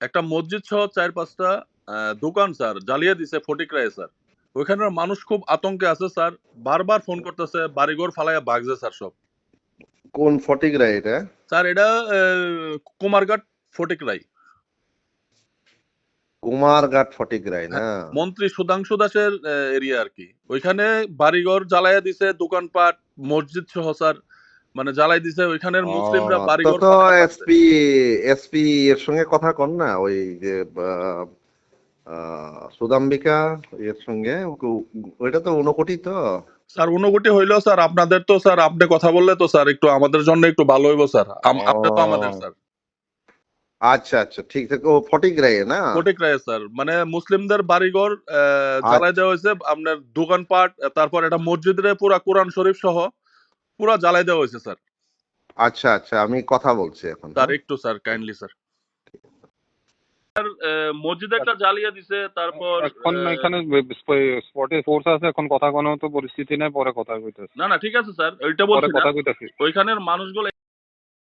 একটা মসজিদ সহ চার পাঁচটা দোকান স্যার জ্বালিয়ে দিছে ফটিকরায় স্যার। ওইখানের মানুষ খুব আতঙ্কে আছে স্যার। বারবার ফোন করতেছে বাড়িঘর ফালাইয়া ভাগছে স্যার সব। কোন ফটিকরা এটা? স্যার এটা কুমারঘাট ফটিকরাই কুমারঘাট ফটিকরাই না? মন্ত্রী সুধাংশু দাসের এরিয়া আর কি। ওইখানে বাড়িঘর জ্বালাইয়া দিছে দোকানপাট মসজিদ সহ স্যার। মানে জ্বালাই দিছে ওইখানের মুসলিমরা ও, তো বাড়িঘর তো এসপি এসপি এর সঙ্গে কথা কর না ওই যে সুদাম্বিকা এর সঙ্গে ওইটা তো ঊনকোটি তো। স্যার ঊনকোটি হইলেও স্যার আপনাদের তো স্যার আপনি কথা বললে তো স্যার একটু আমাদের জন্য একটু ভালো হইব স্যার। আপনি তো আমাদের স্যার। আচ্ছা আচ্ছা ঠিক আছে ও ফটিকরাই না? ফটিক রায় স্যার। মানে মুসলিমদের বাড়িঘর জ্বালাই দেওয়া হয়েছে আপনার দোকানপাট তারপর একটা মসজিদের পুরা কোরআন শরীফ সহ পুরা জ্বালাই দেওয়া হয়েছে স্যার। আচ্ছা আচ্ছা আমি কথা বলছি এখন স্যার একটু স্যার কাইন্ডলি স্যার। মসজিদ একটা জ্বালিয়ে দিছে তারপর এখন আহ, এখানে স্পটে ফোর্স আছে এখন কথা কোনো তো পরিস্থিতি নাই পরে কথা কইতেছি। না না ঠিক আছে স্যার ওইটা বলছি কথা কইতেছি। ওইখানের মানুষগুলো